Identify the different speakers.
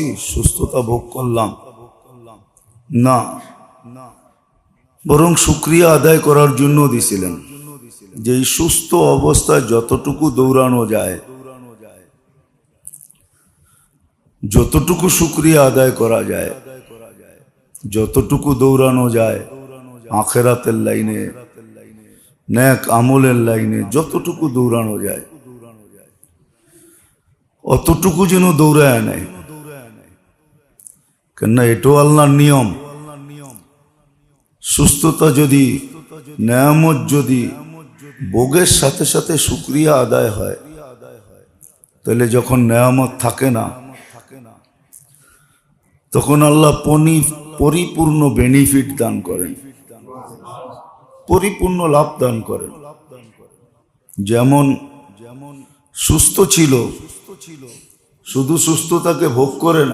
Speaker 1: কষ্টি সুস্থতা ভোগ করলাম। না, বরং শুক্রিয়া আদায় করার জন্য দিছিলেন। যে সুস্থ অবস্থায় যতটুকু দৌড়ানো যায়, যতটুকু শুক্রিয়া আদায় করা যায়, যতটুকু দৌড়ানো যায়, আখেরাতের লাইনে ন্যাক আমলের লাইনে যতটুকু দৌড়ানো যায়, অতটুকু যেন দৌড়ায় নেয় কেননা এটাও আল্লাহর নিয়ম। সুস্থতা যদি, নেয়ামত যদি ভোগের সাথে সাথে শুক্রিয়া আদায় হয়, তাহলে যখন নেয়ামত থাকে না, তখন আল্লাহ পনি, পরিপূর্ণ বেনিফিট দান করেন। পরিপূর্ণ লাভ দান করেন। যেমন যেমন সুস্থ ছিল, শুধু সুস্থতাকে ভোগ করে না